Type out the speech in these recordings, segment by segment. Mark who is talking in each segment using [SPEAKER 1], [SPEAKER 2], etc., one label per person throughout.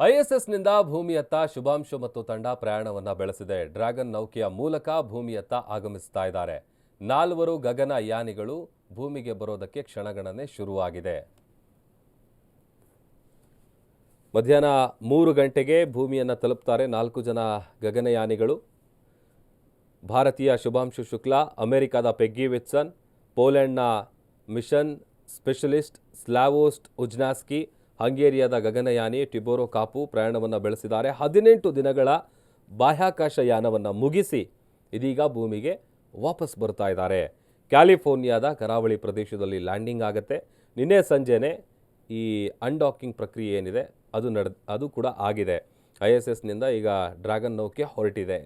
[SPEAKER 1] ಐಎಸ್ಎಸ್ನಿಂದ ಭೂಮಿಯತ್ತ ಶುಭಾಂಶು ಮತ್ತು ತಂಡ ಪ್ರಯಾಣವನ್ನು ಬೆಳೆಸಿದೆ. ಡ್ರ್ಯಾಗನ್ ನೌಕೆಯ ಮೂಲಕ ಭೂಮಿಯತ್ತ ಆಗಮಿಸ್ತಾ ಇದ್ದಾರೆ. ನಾಲ್ವರು ಗಗನ ಯಾನಿಗಳು ಭೂಮಿಗೆ ಬರೋದಕ್ಕೆ ಕ್ಷಣಗಣನೆ ಶುರುವಾಗಿದೆ. ಮಧ್ಯಾಹ್ನ ಮೂರು ಗಂಟೆಗೆ ಭೂಮಿಯನ್ನು ತಲುಪ್ತಾರೆ ನಾಲ್ಕು ಜನ ಗಗನಯಾನಿಗಳು ಭಾರತೀಯ ಶುಭಾಂಶು ಶುಕ್ಲಾ, ಅಮೆರಿಕದ ಪೆಗ್ಗಿ ವಿಟ್ಸನ್, ಪೋಲೆಂಡ್ನ ಮಿಷನ್ ಸ್ಪೆಷಲಿಸ್ಟ್ ಸ್ಲಾವೋಸ್ಟ್ ಉಜ್ನಾಸ್ಕಿ ಹಂಗೇರಿಯಾದ ಗಗನಯಾನಿ ಟಿಬೋರೋ ಕಾಪು ಪ್ರಯಾಣವನ್ನು ಬೆಳೆಸಿದ್ದಾರೆ. ಹದಿನೆಂಟು ದಿನಗಳ ಬಾಹ್ಯಾಕಾಶ ಯಾನವನ್ನು ಮುಗಿಸಿ ಇದೀಗ ಭೂಮಿಗೆ ವಾಪಸ್ ಬರ್ತಾ ಇದ್ದಾರೆ. ಕ್ಯಾಲಿಫೋರ್ನಿಯಾದ ಕರಾವಳಿ ಪ್ರದೇಶದಲ್ಲಿ ಲ್ಯಾಂಡಿಂಗ್ ಆಗುತ್ತೆ. ನಿನ್ನೆ ಸಂಜೆನೇ ಈ ಅನ್ಡಾಕಿಂಗ್ ಪ್ರಕ್ರಿಯೆ ಏನಿದೆ, ಅದು ನಡೆದು ಅದು ಕೂಡ ಆಗಿದೆ. ಐ ಎಸ್ ಎಸ್ನಿಂದ ಈಗ ಡ್ರ್ಯಾಗನ್ ನೌಕೆ ಹೊರಟಿದೆ.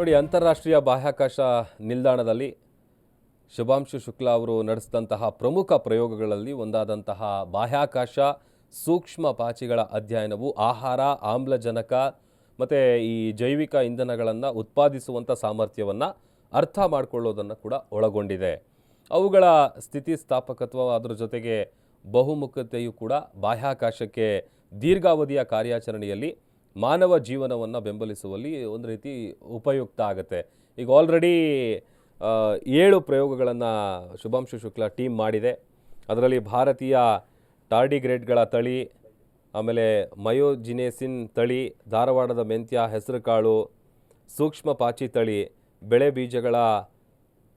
[SPEAKER 1] ನೋಡಿ, ಅಂತಾರಾಷ್ಟ್ರೀಯ ಬಾಹ್ಯಾಕಾಶ ನಿಲ್ದಾಣದಲ್ಲಿ ಶುಭಾಂಶು ಶುಕ್ಲಾ ಅವರು ನಡೆಸಿದಂತಹ ಪ್ರಮುಖ ಪ್ರಯೋಗಗಳಲ್ಲಿ ಒಂದಾದಂತಹ ಬಾಹ್ಯಾಕಾಶ ಸೂಕ್ಷ್ಮ ಪಾಚಿಗಳ ಅಧ್ಯಯನವು ಆಹಾರ, ಆಮ್ಲಜನಕ ಮತ್ತು ಈ ಜೈವಿಕ ಇಂಧನಗಳನ್ನು ಉತ್ಪಾದಿಸುವಂಥ ಸಾಮರ್ಥ್ಯವನ್ನು ಅರ್ಥ ಮಾಡಿಕೊಳ್ಳೋದನ್ನು ಕೂಡ ಒಳಗೊಂಡಿದೆ. ಅವುಗಳ ಸ್ಥಿತಿಸ್ಥಾಪಕತ್ವ ಅದರ ಜೊತೆಗೆ ಬಹುಮುಖತೆಯು ಕೂಡ ಬಾಹ್ಯಾಕಾಶಕ್ಕೆ ದೀರ್ಘಾವಧಿಯ ಕಾರ್ಯಾಚರಣೆಯಲ್ಲಿ ಮಾನವ ಜೀವನವನ್ನು ಬೆಂಬಲಿಸುವಲ್ಲಿ ಒಂದು ರೀತಿ ಉಪಯುಕ್ತ ಆಗುತ್ತೆ. ಈಗ ಆಲ್ರೆಡಿ ಏಳು ಪ್ರಯೋಗಗಳನ್ನು ಶುಭಾಂಶು ಶುಕ್ಲಾ ಟೀಮ್ ಮಾಡಿದೆ. ಅದರಲ್ಲಿ ಭಾರತೀಯ ಟಾರ್ಡಿಗ್ರೇಡ್ಗಳ ತಳಿ, ಆಮೇಲೆ ಮಯೋಜಿನೇಸಿನ್ ತಳಿ, ಧಾರವಾಡದ ಮೆಂತ್ಯ ಹೆಸರುಕಾಳು, ಸೂಕ್ಷ್ಮ ಪಾಚಿ ತಳಿ, ಬೆಳೆ ಬೀಜಗಳ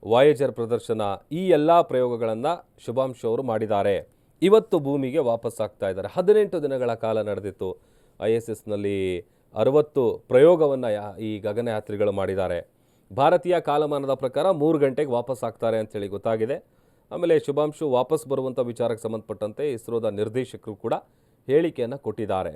[SPEAKER 1] ವಾಯೇಜರ್ ಪ್ರದರ್ಶನ ಈ ಎಲ್ಲ ಪ್ರಯೋಗಗಳನ್ನು ಶುಭಾಂಶು ಅವರು ಮಾಡಿದ್ದಾರೆ. ಇವತ್ತು ಭೂಮಿಗೆ ವಾಪಸ್ ಆಗ್ತಾ ಇದ್ದಾರೆ. ಹದಿನೆಂಟು ದಿನಗಳ ಕಾಲ ನಡೆದಿತ್ತು. ಐ ಎಸ್ ಎಸ್ನಲ್ಲಿ ಅರವತ್ತು ಪ್ರಯೋಗವನ್ನು ಈ ಗಗನಯಾತ್ರಿಗಳು ಮಾಡಿದ್ದಾರೆ. ಭಾರತೀಯ ಕಾಲಮಾನದ ಪ್ರಕಾರ ಮೂರು ಗಂಟೆಗೆ ವಾಪಸ್ ಆಗ್ತಾರೆ ಅಂಥೇಳಿ ಗೊತ್ತಾಗಿದೆ. ಆಮೇಲೆ ಶುಭಾಂಶು ವಾಪಸ್ ಬರುವಂಥ ವಿಚಾರಕ್ಕೆ ಸಂಬಂಧಪಟ್ಟಂತೆ ಇಸ್ರೋದ ನಿರ್ದೇಶಕರು ಕೂಡ ಹೇಳಿಕೆಯನ್ನು ಕೊಟ್ಟಿದ್ದಾರೆ.